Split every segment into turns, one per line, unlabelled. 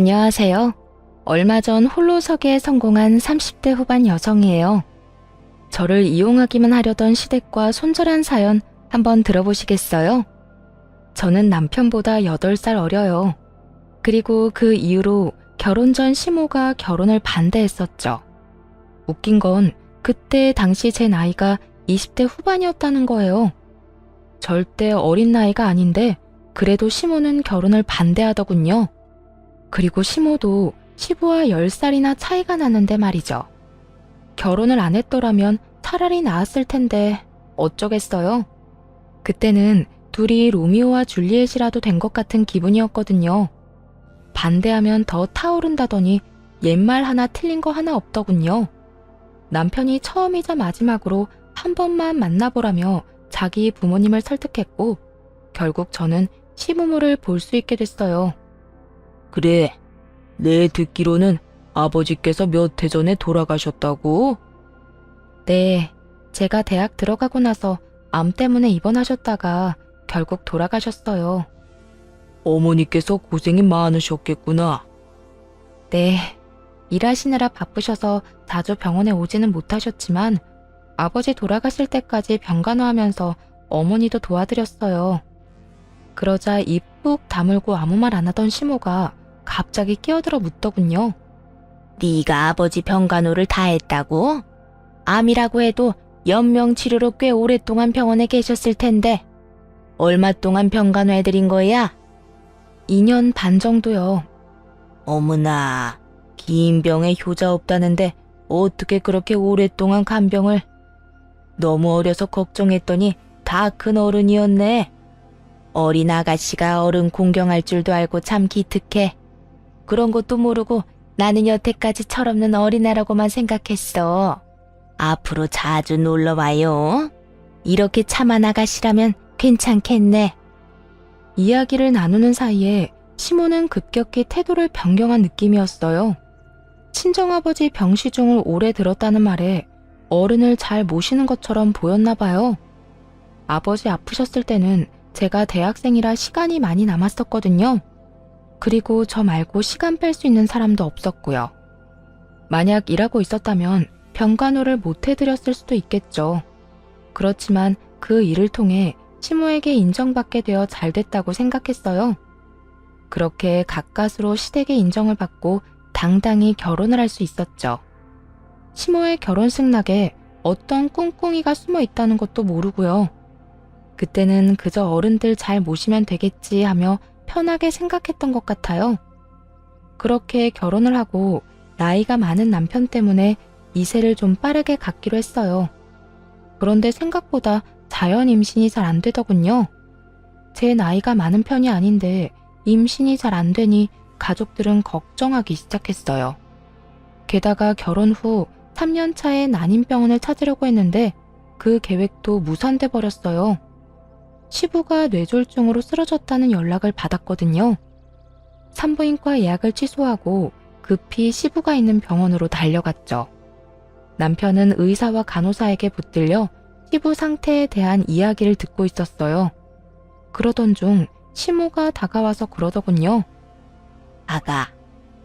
안녕하세요. 얼마 전 홀로서기에 성공한 30대 후반 여성이에요. 저를 이용하기만 하려던 시댁과 손절한 사연 한번 들어보시겠어요? 저는 남편보다 8살 어려요. 그리고 그 이후로 결혼 전 시모가 결혼을 반대했었죠. 웃긴 건 그때 당시 제 나이가 20대 후반이었다는 거예요. 절대 어린 나이가 아닌데 그래도 시모는 결혼을 반대하더군요. 그리고 시모도 시부와 10살이나 차이가 나는데 말이죠. 결혼을 안 했더라면 차라리 나았을 텐데 어쩌겠어요. 그때는 둘이 로미오와 줄리엣이라도 된 것 같은 기분이었거든요. 반대하면 더 타오른다더니 옛말 하나 틀린 거 하나 없더군요. 남편이 처음이자 마지막으로 한 번만 만나보라며 자기 부모님을 설득했고 결국 저는 시부모를 볼 수 있게 됐어요.
그래. 내 듣기로는 아버지께서 몇 해 전에 돌아가셨다고?
네, 제가 대학 들어가고 나서 암 때문에 입원하셨다가 결국 돌아가셨어요.
어머니께서 고생이 많으셨겠구나.
네, 일하시느라 바쁘셔서 자주 병원에 오지는 못하셨지만 아버지 돌아가실 때까지 병간호하면서 어머니도 도와드렸어요. 그러자 입 푹 다물고 아무 말 안 하던 시모가 갑자기 끼어들어 묻더군요.
네가 아버지 병간호를 다 했다고? 암이라고 해도 연명 치료로 꽤 오랫동안 병원에 계셨을 텐데 얼마 동안 병간호 해드린 거야?
2년 반 정도요.
어머나, 긴 병에 효자 없다는데 어떻게 그렇게 오랫동안 간병을? 너무 어려서 걱정했더니 다 큰 어른이었네. 어린 아가씨가 어른 공경할 줄도 알고 참 기특해. 그런 것도 모르고 나는 여태까지 철없는 어린애라고만 생각했어. 앞으로 자주 놀러 와요. 이렇게 참한 아가씨라면 괜찮겠네.
이야기를 나누는 사이에 시모는 급격히 태도를 변경한 느낌이었어요. 친정아버지 병시중을 오래 들었다는 말에 어른을 잘 모시는 것처럼 보였나 봐요. 아버지 아프셨을 때는 제가 대학생이라 시간이 많이 남았었거든요. 그리고 저 말고 시간 뺄 수 있는 사람도 없었고요. 만약 일하고 있었다면 병간호를 못 해드렸을 수도 있겠죠. 그렇지만 그 일을 통해 시모에게 인정받게 되어 잘 됐다고 생각했어요. 그렇게 가까스로 시댁의 인정을 받고 당당히 결혼을 할 수 있었죠. 시모의 결혼식 낙에 어떤 꿍꿍이가 숨어 있다는 것도 모르고요. 그때는 그저 어른들 잘 모시면 되겠지 하며 편하게 생각했던 것 같아요. 그렇게 결혼을 하고 나이가 많은 남편 때문에 이세를 좀 빠르게 갖기로 했어요. 그런데 생각보다 자연 임신이 잘 안 되더군요. 제 나이가 많은 편이 아닌데 임신이 잘 안 되니 가족들은 걱정하기 시작했어요. 게다가 결혼 후 3년 차에 난임병원을 찾으려고 했는데 그 계획도 무산돼 버렸어요. 시부가 뇌졸중으로 쓰러졌다는 연락을 받았거든요. 산부인과 예약을 취소하고 급히 시부가 있는 병원으로 달려갔죠. 남편은 의사와 간호사에게 붙들려 시부 상태에 대한 이야기를 듣고 있었어요. 그러던 중 시모가 다가와서 그러더군요.
아가,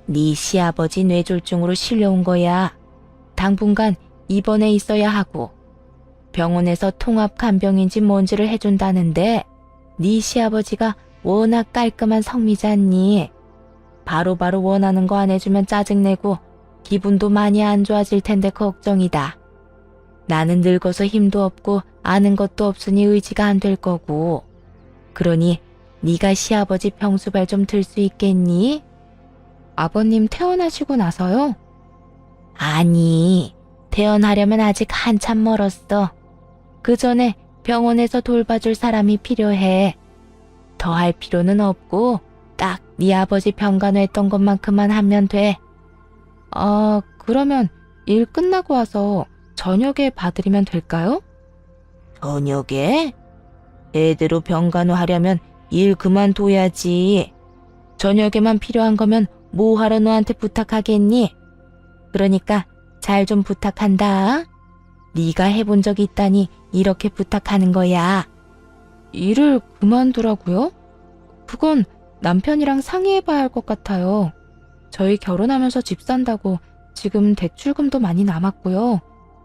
네 시아버지 뇌졸중으로 실려온 거야. 당분간 입원해 있어야 하고 병원에서 통합 간병인지 뭔지를 해준다는데 네 시아버지가 워낙 깔끔한 성미잖니. 바로 바로 원하는 거 안 해주면 짜증내고 기분도 많이 안 좋아질 텐데 걱정이다. 나는 늙어서 힘도 없고 아는 것도 없으니 의지가 안 될 거고. 그러니 네가 시아버지 병수발 좀 들 수 있겠니?
아버님 태어나시고 나서요?
아니, 태어나려면 아직 한참 멀었어. 그 전에 병원에서 돌봐줄 사람이 필요해. 더 할 필요는 없고, 딱 네 아버지 병간호했던 것만큼만 하면 돼.
아, 그러면 일 끝나고 와서 저녁에 봐드리면 될까요?
저녁에? 애대로 병간호 하려면 일 그만둬야지. 저녁에만 필요한 거면 뭐하러 너한테 부탁하겠니? 그러니까 잘 좀 부탁한다. 네가 해본 적 있다니 이렇게 부탁하는 거야.
일을 그만두라고요? 그건 남편이랑 상의해봐야 할 것 같아요. 저희 결혼하면서 집 산다고 지금 대출금도 많이 남았고요.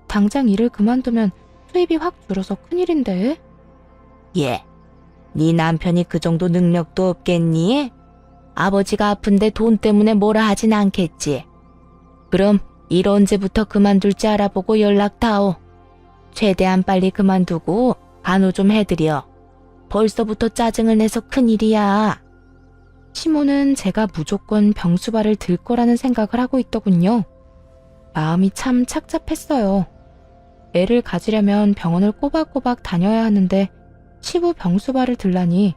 당장 일을 그만두면 수입이 확 줄어서 큰일인데.
예. 네 남편이 그 정도 능력도 없겠니? 아버지가 아픈데 돈 때문에 뭐라 하진 않겠지. 그럼 일 언제부터 그만둘지 알아보고 연락 다오. 최대한 빨리 그만두고 간호 좀 해드려. 벌써부터 짜증을 내서 큰일이야.
시모는 제가 무조건 병수발을 들 거라는 생각을 하고 있더군요. 마음이 참 착잡했어요. 애를 가지려면 병원을 꼬박꼬박 다녀야 하는데 시부 병수발을 들라니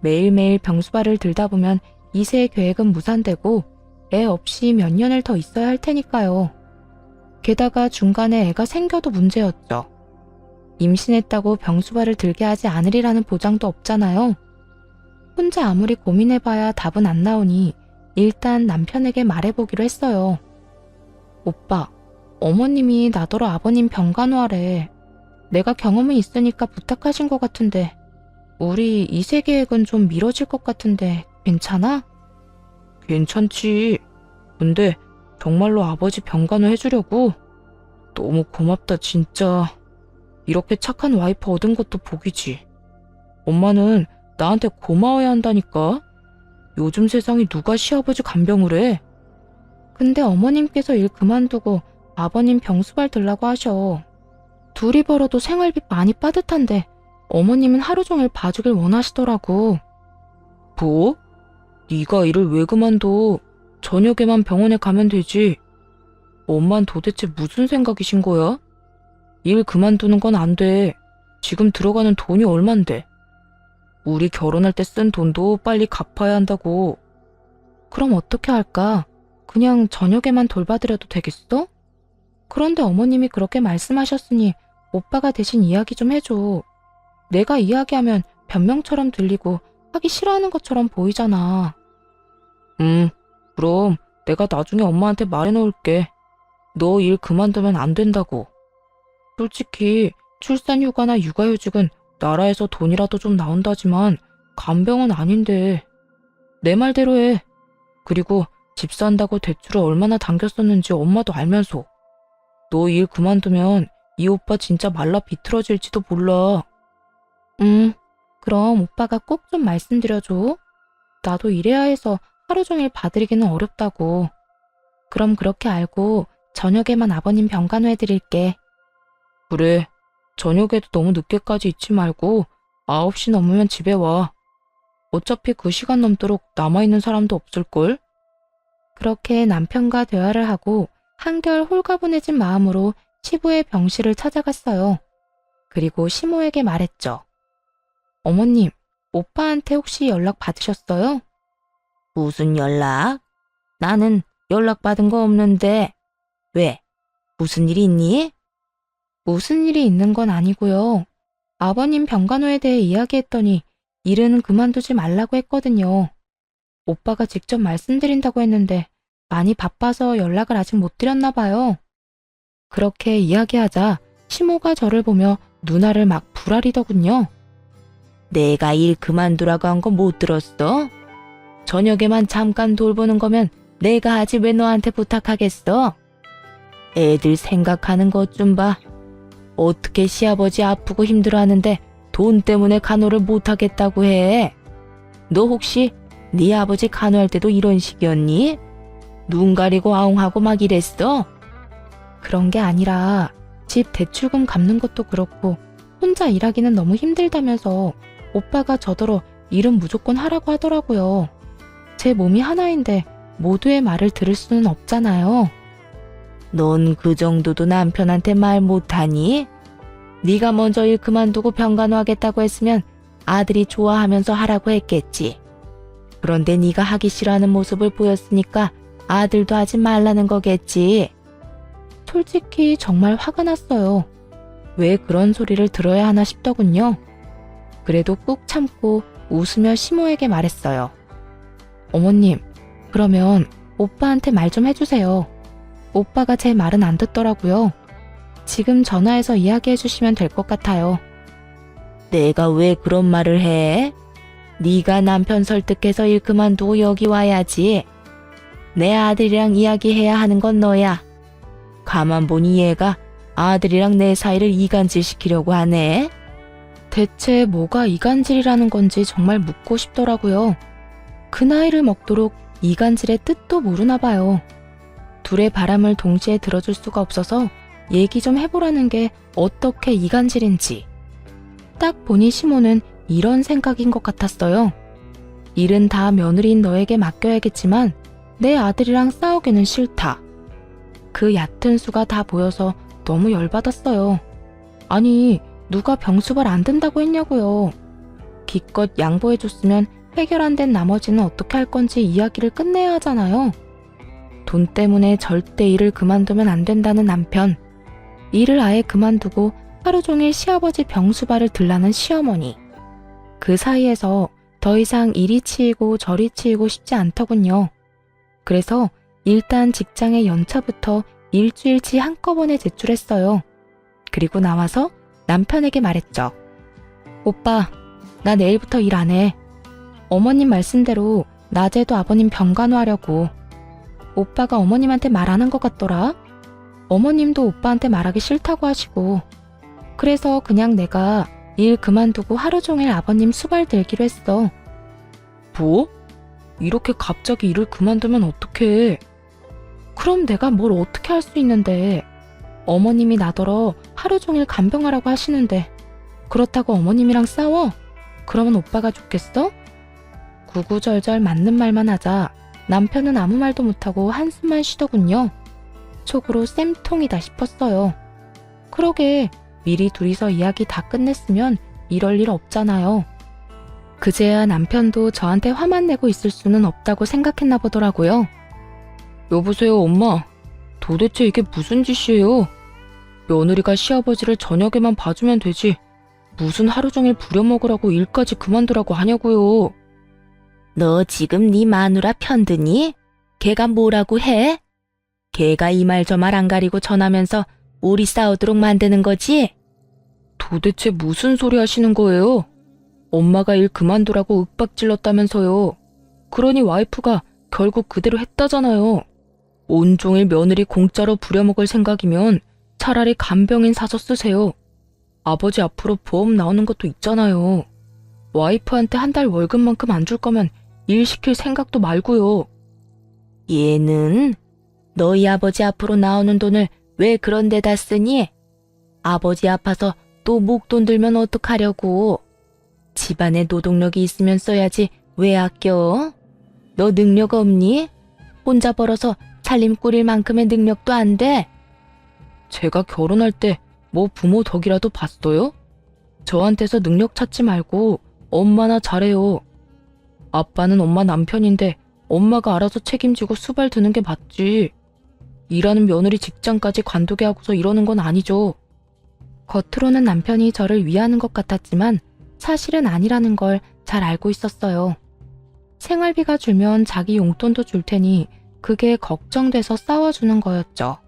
매일매일 병수발을 들다 보면 이세 계획은 무산되고 애 없이 몇 년을 더 있어야 할 테니까요. 게다가 중간에 애가 생겨도 문제였죠. 임신했다고 병수발을 들게 하지 않으리라는 보장도 없잖아요. 혼자 아무리 고민해봐야 답은 안 나오니 일단 남편에게 말해보기로 했어요. 오빠, 어머님이 나더러 아버님 병간호하래. 내가 경험이 있으니까 부탁하신 것 같은데 우리 이세 계획은 좀 미뤄질 것 같은데 괜찮아? 괜찮지. 근데 정말로 아버지 병간호 해주려고? 너무 고맙다 진짜. 이렇게 착한 와이프 얻은 것도 복이지. 엄마는 나한테 고마워야 한다니까. 요즘 세상에 누가 시아버지 간병을 해? 근데 어머님께서 일 그만두고 아버님 병수발 들라고 하셔. 둘이 벌어도 생활비 많이 빠듯한데 어머님은 하루 종일 봐주길 원하시더라고. 뭐? 네가 일을 왜 그만둬? 저녁에만 병원에 가면 되지. 엄만 도대체 무슨 생각이신 거야? 일 그만두는 건 안 돼. 지금 들어가는 돈이 얼만데. 우리 결혼할 때 쓴 돈도 빨리 갚아야 한다고. 그럼 어떻게 할까? 그냥 저녁에만 돌봐드려도 되겠어? 그런데 어머님이 그렇게 말씀하셨으니 오빠가 대신 이야기 좀 해줘. 내가 이야기하면 변명처럼 들리고 하기 싫어하는 것처럼 보이잖아. 음, 그럼 내가 나중에 엄마한테 말해놓을게. 너 일 그만두면 안 된다고. 솔직히 출산휴가나 육아휴직은 나라에서 돈이라도 좀 나온다지만 간병은 아닌데. 내 말대로 해. 그리고 집 산다고 대출을 얼마나 당겼었는지 엄마도 알면서. 너 일 그만두면 이 오빠 진짜 말라 비틀어질지도 몰라. 응, 그럼 오빠가 꼭 좀 말씀드려줘. 나도 일해야 해서 하루 종일 봐드리기는 어렵다고. 그럼 그렇게 알고 저녁에만 아버님 병간호 해드릴게. 그래. 저녁에도 너무 늦게까지 있지 말고 9시 넘으면 집에 와. 어차피 그 시간 넘도록 남아있는 사람도 없을걸? 그렇게 남편과 대화를 하고 한결 홀가분해진 마음으로 시부의 병실을 찾아갔어요. 그리고 시모에게 말했죠. 어머님, 오빠한테 혹시 연락 받으셨어요?
무슨 연락? 나는 연락받은 거 없는데. 왜? 무슨 일 있니?
무슨 일이 있는 건 아니고요. 아버님 병간호에 대해 이야기했더니 일은 그만두지 말라고 했거든요. 오빠가 직접 말씀드린다고 했는데 많이 바빠서 연락을 아직 못 드렸나 봐요. 그렇게 이야기하자 시모가 저를 보며 누나를 막 부라리더군요.
내가 일 그만두라고 한 거 못 들었어? 저녁에만 잠깐 돌보는 거면 내가 하지 왜 너한테 부탁하겠어? 애들 생각하는 것 좀 봐. 어떻게 시아버지 아프고 힘들어하는데 돈 때문에 간호를 못하겠다고 해? 너 혹시 네 아버지 간호할 때도 이런 식이었니? 눈 가리고 아웅하고 막 이랬어?
그런 게 아니라 집 대출금 갚는 것도 그렇고 혼자 일하기는 너무 힘들다면서 오빠가 저더러 일은 무조건 하라고 하더라고요. 제 몸이 하나인데 모두의 말을 들을 수는 없잖아요.
넌 그 정도도 남편한테 말 못하니? 네가 먼저 일 그만두고 병간호 하겠다고 했으면 아들이 좋아하면서 하라고 했겠지. 그런데 네가 하기 싫어하는 모습을 보였으니까 아들도 하지 말라는 거겠지.
솔직히 정말 화가 났어요. 왜 그런 소리를 들어야 하나 싶더군요. 그래도 꾹 참고 웃으며 시모에게 말했어요. 어머님, 그러면 오빠한테 말 좀 해주세요. 오빠가 제 말은 안 듣더라고요. 지금 전화해서 이야기해 주시면 될 것 같아요.
내가 왜 그런 말을 해? 네가 남편 설득해서 일 그만두고 여기 와야지. 내 아들이랑 이야기해야 하는 건 너야. 가만 보니 얘가 아들이랑 내 사이를 이간질 시키려고 하네.
대체 뭐가 이간질이라는 건지 정말 묻고 싶더라고요. 그 나이를 먹도록 이간질의 뜻도 모르나 봐요. 둘의 바람을 동시에 들어줄 수가 없어서 얘기 좀 해보라는 게 어떻게 이간질인지. 딱 보니 시모는 이런 생각인 것 같았어요. 일은 다 며느리인 너에게 맡겨야겠지만 내 아들이랑 싸우기는 싫다. 그 얕은 수가 다 보여서 너무 열받았어요. 아니, 누가 병수발 안 든다고 했냐고요. 기껏 양보해줬으면 해결 안 된 나머지는 어떻게 할 건지 이야기를 끝내야 하잖아요. 돈 때문에 절대 일을 그만두면 안 된다는 남편. 일을 아예 그만두고 하루 종일 시아버지 병수발을 들라는 시어머니. 그 사이에서 더 이상 이리 치이고 저리 치이고 싶지 않더군요. 그래서 일단 직장의 연차부터 일주일치 한꺼번에 제출했어요. 그리고 나와서 남편에게 말했죠. 오빠, 나 내일부터 일 안 해. 어머님 말씀대로 낮에도 아버님 병간호하려고. 오빠가 어머님한테 말안한것 같더라. 어머님도 오빠한테 말하기 싫다고 하시고. 그래서 그냥 내가 일 그만두고 하루 종일 아버님 수발 들기로 했어. 뭐? 이렇게 갑자기 일을 그만두면 어떡해. 그럼 내가 뭘 어떻게 할 수 있는데. 어머님이 나더러 하루 종일 간병하라고 하시는데 그렇다고 어머님이랑 싸워? 그러면 오빠가 죽겠어? 구구절절 맞는 말만 하자 남편은 아무 말도 못하고 한숨만 쉬더군요. 속으로 쌤통이다 싶었어요. 그러게 미리 둘이서 이야기 다 끝냈으면 이럴 일 없잖아요. 그제야 남편도 저한테 화만 내고 있을 수는 없다고 생각했나 보더라고요. 여보세요, 엄마. 도대체 이게 무슨 짓이에요? 며느리가 시아버지를 저녁에만 봐주면 되지. 무슨 하루 종일 부려먹으라고 일까지 그만두라고 하냐고요.
너 지금 네 마누라 편드니? 걔가 뭐라고 해? 걔가 이 말 저 말 안 가리고 전하면서 우리 싸우도록 만드는 거지?
도대체 무슨 소리 하시는 거예요? 엄마가 일 그만두라고 윽박질렀다면서요. 그러니 와이프가 결국 그대로 했다잖아요. 온종일 며느리 공짜로 부려먹을 생각이면 차라리 간병인 사서 쓰세요. 아버지 앞으로 보험 나오는 것도 있잖아요. 와이프한테 한 달 월급만큼 안 줄 거면 일 시킬 생각도 말고요.
얘는 너희 아버지 앞으로 나오는 돈을 왜 그런 데다 쓰니? 아버지 아파서 또 목돈 들면 어떡하려고? 집안에 노동력이 있으면 써야지 왜 아껴? 너 능력 없니? 혼자 벌어서 살림 꾸릴 만큼의 능력도 안 돼?
제가 결혼할 때 뭐 부모 덕이라도 봤어요? 저한테서 능력 찾지 말고 엄마나 잘해요. 아빠는 엄마 남편인데 엄마가 알아서 책임지고 수발 드는 게 맞지. 일하는 며느리 직장까지 관두게 하고서 이러는 건 아니죠. 겉으로는 남편이 저를 위하는 것 같았지만 사실은 아니라는 걸 잘 알고 있었어요. 생활비가 줄면 자기 용돈도 줄 테니 그게 걱정돼서 싸워주는 거였죠.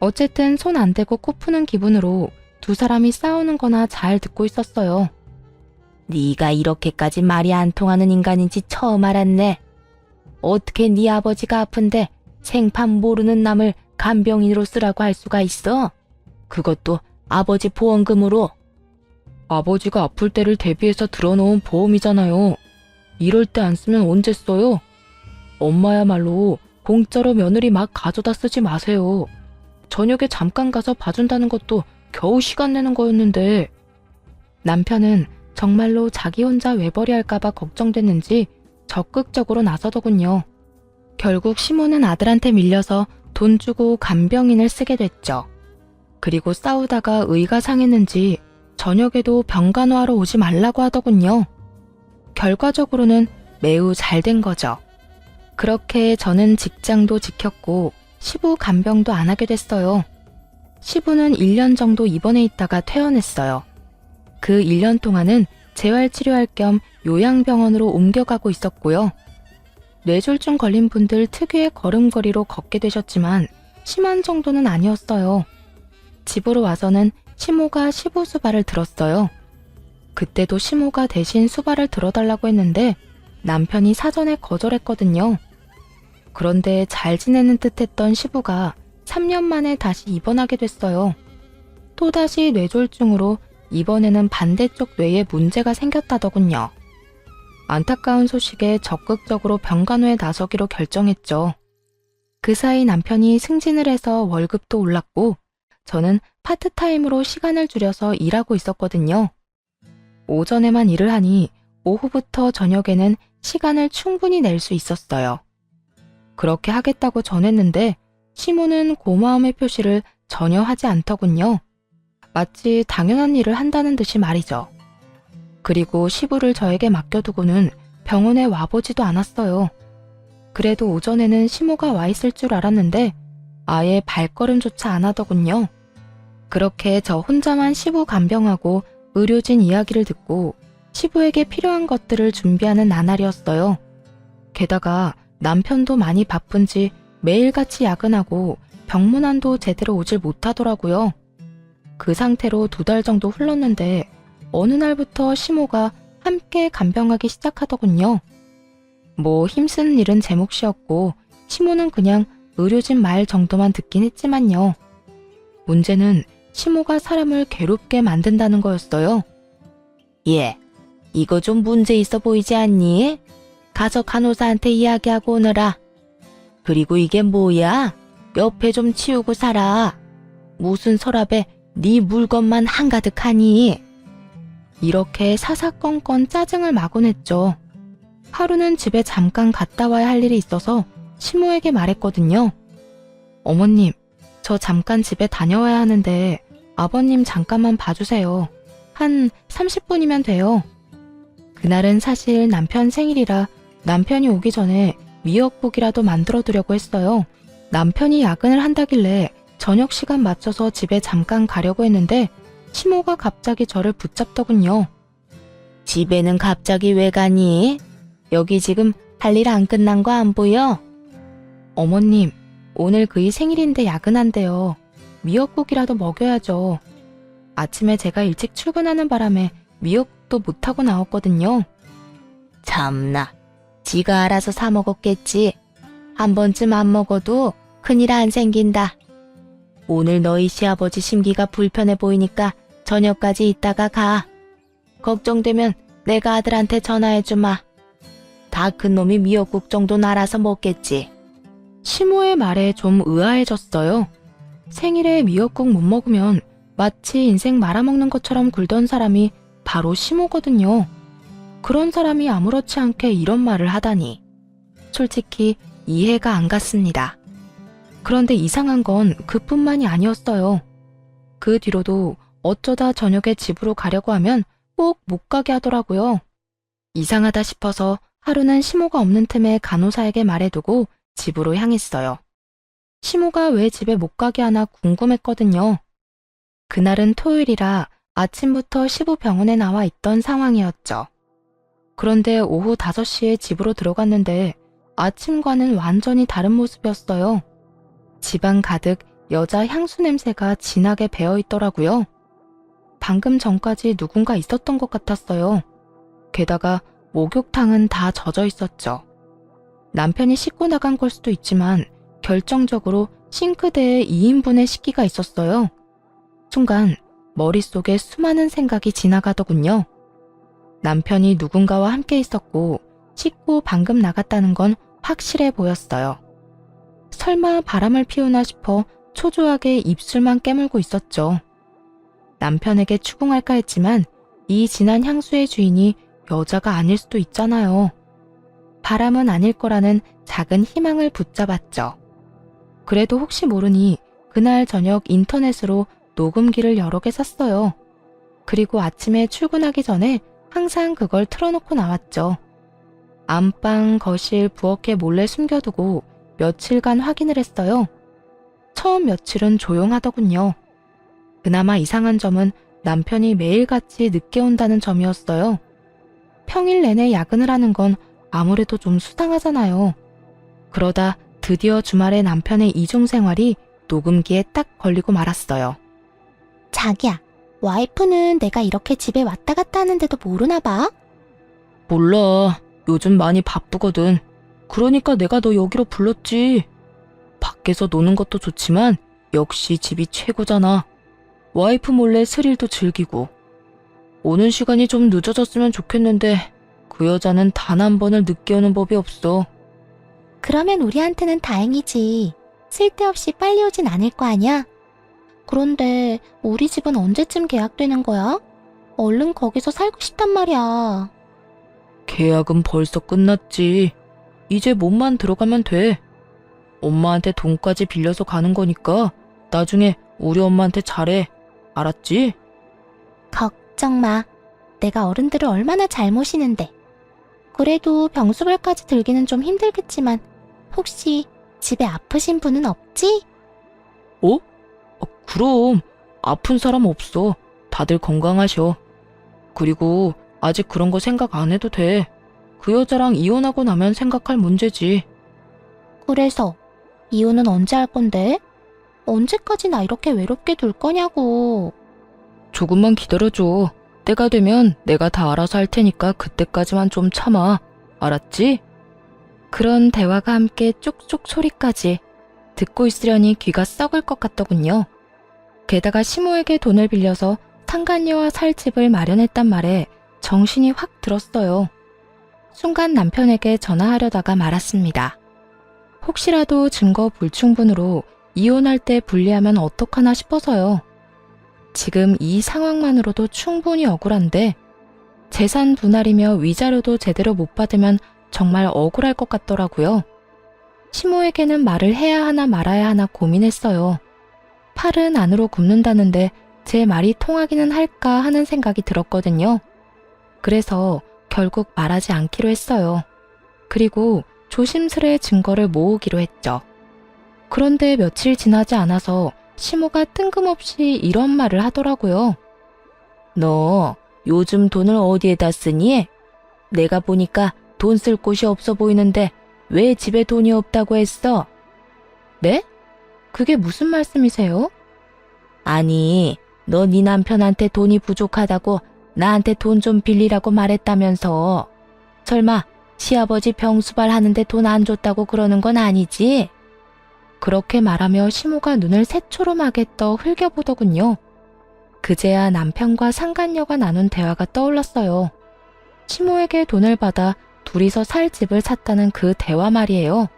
어쨌든 손 안 대고 코 푸는 기분으로 두 사람이 싸우는 거나 잘 듣고 있었어요.
네가 이렇게까지 말이 안 통하는 인간인지 처음 알았네. 어떻게 네 아버지가 아픈데 생판 모르는 남을 간병인으로 쓰라고 할 수가 있어? 그것도 아버지 보험금으로.
아버지가 아플 때를 대비해서 들어놓은 보험이잖아요. 이럴 때 안 쓰면 언제 써요? 엄마야말로 공짜로 며느리 막 가져다 쓰지 마세요. 저녁에 잠깐 가서 봐준다는 것도 겨우 시간 내는 거였는데. 남편은 정말로 자기 혼자 외벌이 할까봐 걱정됐는지 적극적으로 나서더군요. 결국 시모는 아들한테 밀려서 돈 주고 간병인을 쓰게 됐죠. 그리고 싸우다가 의가 상했는지 저녁에도 병간호하러 오지 말라고 하더군요. 결과적으로는 매우 잘 된 거죠. 그렇게 저는 직장도 지켰고 시부 간병도 안 하게 됐어요. 시부는 1년 정도 입원해 있다가 퇴원했어요. 그 1년 동안은 재활치료할 겸 요양병원으로 옮겨가고 있었고요. 뇌졸중 걸린 분들 특유의 걸음걸이로 걷게 되셨지만 심한 정도는 아니었어요. 집으로 와서는 시모가 시부 수발을 들었어요. 그때도 시모가 대신 수발을 들어달라고 했는데 남편이 사전에 거절했거든요. 그런데 잘 지내는 듯 했던 시부가 3년 만에 다시 입원하게 됐어요. 또다시 뇌졸중으로 이번에는 반대쪽 뇌에 문제가 생겼다더군요. 안타까운 소식에 적극적으로 병간호에 나서기로 결정했죠. 그 사이 남편이 승진을 해서 월급도 올랐고 저는 파트타임으로 시간을 줄여서 일하고 있었거든요. 오전에만 일을 하니 오후부터 저녁에는 시간을 충분히 낼 수 있었어요. 그렇게 하겠다고 전했는데 시모는 고마움의 표시를 전혀 하지 않더군요. 마치 당연한 일을 한다는 듯이 말이죠. 그리고 시부를 저에게 맡겨두고는 병원에 와보지도 않았어요. 그래도 오전에는 시모가 와 있을 줄 알았는데 아예 발걸음조차 안 하더군요. 그렇게 저 혼자만 시부 간병하고 의료진 이야기를 듣고 시부에게 필요한 것들을 준비하는 나날이었어요. 게다가 남편도 많이 바쁜지 매일같이 야근하고 병문안도 제대로 오질 못하더라고요. 그 상태로 두 달 정도 흘렀는데 어느 날부터 시모가 함께 간병하기 시작하더군요. 뭐 힘쓰는 일은 제 몫이었고 시모는 그냥 의료진 말 정도만 듣긴 했지만요. 문제는 시모가 사람을 괴롭게 만든다는 거였어요.
예, 이거 좀 문제 있어 보이지 않니? 가서 간호사한테 이야기하고 오너라. 그리고 이게 뭐야? 옆에 좀 치우고 살아. 무슨 서랍에 네 물건만 한가득하니?
이렇게 사사건건 짜증을 마구 냈죠. 하루는 집에 잠깐 갔다 와야 할 일이 있어서 시모에게 말했거든요. 어머님, 저 잠깐 집에 다녀와야 하는데 아버님 잠깐만 봐주세요. 한 30분이면 돼요. 그날은 사실 남편 생일이라 남편이 오기 전에 미역국이라도 만들어 두려고 했어요. 남편이 야근을 한다길래 저녁 시간 맞춰서 집에 잠깐 가려고 했는데 시모가 갑자기 저를 붙잡더군요.
집에는 갑자기 왜 가니? 여기 지금 할 일 안 끝난 거 안 보여?
어머님, 오늘 그이 생일인데 야근한대요. 미역국이라도 먹여야죠. 아침에 제가 일찍 출근하는 바람에 미역국도 못하고 나왔거든요.
참나, 지가 알아서 사 먹었겠지. 한 번쯤 안 먹어도 큰일 안 생긴다. 오늘 너희 시아버지 심기가 불편해 보이니까 저녁까지 있다가 가. 걱정되면 내가 아들한테 전화해주마. 다 큰 놈이 미역국 정도는 알아서 먹겠지.
시모의 말에 좀 의아해졌어요. 생일에 미역국 못 먹으면 마치 인생 말아먹는 것처럼 굴던 사람이 바로 시모거든요. 그런 사람이 아무렇지 않게 이런 말을 하다니. 솔직히 이해가 안 갔습니다. 그런데 이상한 건 그뿐만이 아니었어요. 그 뒤로도 어쩌다 저녁에 집으로 가려고 하면 꼭 못 가게 하더라고요. 이상하다 싶어서 하루는 시모가 없는 틈에 간호사에게 말해두고 집으로 향했어요. 시모가 왜 집에 못 가게 하나 궁금했거든요. 그날은 토요일이라 아침부터 시부 병원에 나와 있던 상황이었죠. 그런데 오후 5시에 집으로 들어갔는데 아침과는 완전히 다른 모습이었어요. 집안 가득 여자 향수 냄새가 진하게 배어 있더라고요. 방금 전까지 누군가 있었던 것 같았어요. 게다가 목욕탕은 다 젖어 있었죠. 남편이 씻고 나간 걸 수도 있지만 결정적으로 싱크대에 2인분의 식기가 있었어요. 순간 머릿속에 수많은 생각이 지나가더군요. 남편이 누군가와 함께 있었고 씻고 방금 나갔다는 건 확실해 보였어요. 설마 바람을 피우나 싶어 초조하게 입술만 깨물고 있었죠. 남편에게 추궁할까 했지만 이 진한 향수의 주인이 여자가 아닐 수도 있잖아요. 바람은 아닐 거라는 작은 희망을 붙잡았죠. 그래도 혹시 모르니 그날 저녁 인터넷으로 녹음기를 여러 개 샀어요. 그리고 아침에 출근하기 전에 항상 그걸 틀어놓고 나왔죠. 안방, 거실, 부엌에 몰래 숨겨두고 며칠간 확인을 했어요. 처음 며칠은 조용하더군요. 그나마 이상한 점은 남편이 매일같이 늦게 온다는 점이었어요. 평일 내내 야근을 하는 건 아무래도 좀 수상하잖아요. 그러다 드디어 주말에 남편의 이중 생활이 녹음기에 딱 걸리고 말았어요.
자기야, 와이프는 내가 이렇게 집에 왔다 갔다 하는데도 모르나 봐?
몰라. 요즘 많이 바쁘거든. 그러니까 내가 너 여기로 불렀지. 밖에서 노는 것도 좋지만 역시 집이 최고잖아. 와이프 몰래 스릴도 즐기고. 오는 시간이 좀 늦어졌으면 좋겠는데 그 여자는 단 한 번을 늦게 오는 법이 없어.
그러면 우리한테는 다행이지. 쓸데없이 빨리 오진 않을 거 아니야? 그런데 우리 집은 언제쯤 계약되는 거야? 얼른 거기서 살고 싶단 말이야.
계약은 벌써 끝났지. 이제 몸만 들어가면 돼. 엄마한테 돈까지 빌려서 가는 거니까 나중에 우리 엄마한테 잘해. 알았지?
걱정 마. 내가 어른들을 얼마나 잘 모시는데. 그래도 병수발까지 들기는 좀 힘들겠지만 혹시 집에 아프신 분은 없지?
어? 어, 그럼 아픈 사람 없어. 다들 건강하셔. 그리고 아직 그런 거 생각 안 해도 돼. 그 여자랑 이혼하고 나면 생각할 문제지.
그래서 이혼은 언제 할 건데? 언제까지 나 이렇게 외롭게 둘 거냐고.
조금만 기다려줘. 때가 되면 내가 다 알아서 할 테니까 그때까지만 좀 참아. 알았지? 그런 대화가 함께 쪽쪽 소리까지 듣고 있으려니 귀가 썩을 것 같더군요. 게다가 시모에게 돈을 빌려서 상간녀와 살 집을 마련했단 말에 정신이 확 들었어요. 순간 남편에게 전화하려다가 말았습니다. 혹시라도 증거 불충분으로 이혼할 때 불리하면 어떡하나 싶어서요. 지금 이 상황만으로도 충분히 억울한데 재산 분할이며 위자료도 제대로 못 받으면 정말 억울할 것 같더라고요. 시모에게는 말을 해야 하나 말아야 하나 고민했어요. 팔은 안으로 굽는다는데 제 말이 통하기는 할까 하는 생각이 들었거든요. 그래서 결국 말하지 않기로 했어요. 그리고 조심스레 증거를 모으기로 했죠. 그런데 며칠 지나지 않아서 시모가 뜬금없이 이런 말을 하더라고요. 너 요즘 돈을 어디에다 쓰니? 내가 보니까 돈 쓸 곳이 없어 보이는데 왜 집에 돈이 없다고 했어? 네? 그게 무슨 말씀이세요? 아니, 너 네 남편한테 돈이 부족하다고 나한테 돈 좀 빌리라고 말했다면서. 설마 시아버지 병수발 하는데 돈 안 줬다고 그러는 건 아니지? 그렇게 말하며 시모가 눈을 새초롬하게 떠 흘겨보더군요. 그제야 남편과 상간녀가 나눈 대화가 떠올랐어요. 시모에게 돈을 받아 둘이서 살 집을 샀다는 그 대화 말이에요.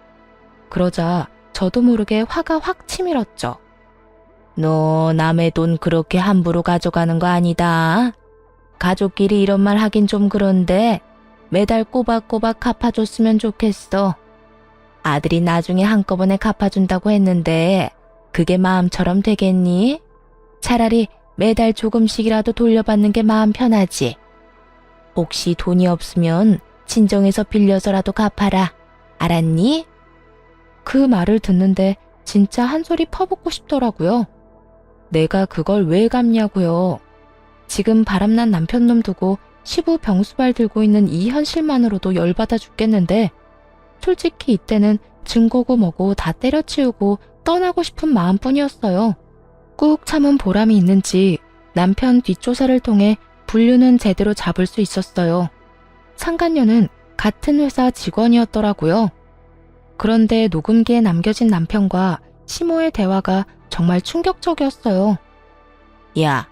그러자 저도 모르게 화가 확 치밀었죠. 너 남의 돈 그렇게 함부로 가져가는 거 아니다. 가족끼리 이런 말 하긴 좀 그런데 매달 꼬박꼬박 갚아줬으면 좋겠어. 아들이 나중에 한꺼번에 갚아준다고 했는데 그게 마음처럼 되겠니? 차라리 매달 조금씩이라도 돌려받는 게 마음 편하지. 혹시 돈이 없으면 친정에서 빌려서라도 갚아라. 알았니? 그 말을 듣는데 진짜 한 소리 퍼붓고 싶더라고요. 내가 그걸 왜 갚냐고요. 지금 바람난 남편 놈 두고 시부 병수발 들고 있는 이 현실만으로도 열받아 죽겠는데 솔직히 이때는 증거고 뭐고 다 때려치우고 떠나고 싶은 마음뿐이었어요. 꾹 참은 보람이 있는지 남편 뒷조사를 통해 분류는 제대로 잡을 수 있었어요. 상간녀는 같은 회사 직원이었더라고요. 그런데 녹음기에 남겨진 남편과 시모의 대화가 정말 충격적이었어요. 야,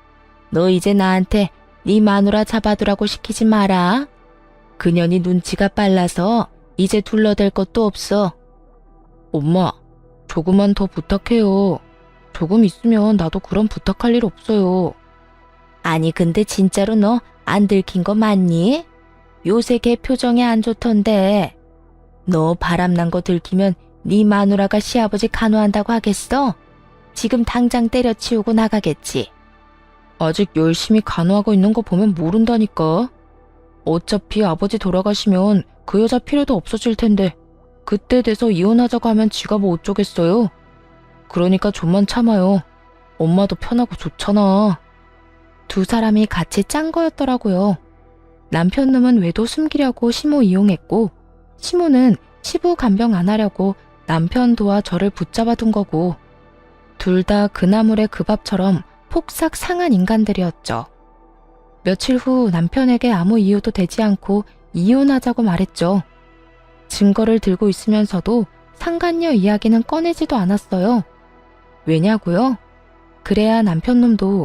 너 이제 나한테 네 마누라 잡아두라고 시키지 마라. 그년이 눈치가 빨라서 이제 둘러댈 것도 없어. 엄마, 조금만 더 부탁해요. 조금 있으면 나도 그런 부탁할 일 없어요. 아니, 근데 진짜로 너 안 들킨 거 맞니? 요새 걔 표정이 안 좋던데. 너 바람난 거 들키면 네 마누라가 시아버지 간호한다고 하겠어? 지금 당장 때려치우고 나가겠지. 아직 열심히 간호하고 있는 거 보면 모른다니까. 어차피 아버지 돌아가시면 그 여자 필요도 없어질 텐데 그때 돼서 이혼하자고 하면 지가 뭐 어쩌겠어요. 그러니까 좀만 참아요. 엄마도 편하고 좋잖아. 두 사람이 같이 짠 거였더라고요. 남편 놈은 외도 숨기려고 시모 이용했고 시모는 시부 간병 안 하려고 남편 도와 저를 붙잡아 둔 거고 둘 다 그나물의 그 밥처럼 폭삭 상한 인간들이었죠. 며칠 후 남편에게 아무 이유도 되지 않고 이혼하자고 말했죠. 증거를 들고 있으면서도 상간녀 이야기는 꺼내지도 않았어요. 왜냐고요? 그래야 남편놈도